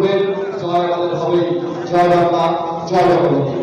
করবেন। জয় আমাদের হবেই জয় বাংলা জয় বাংলা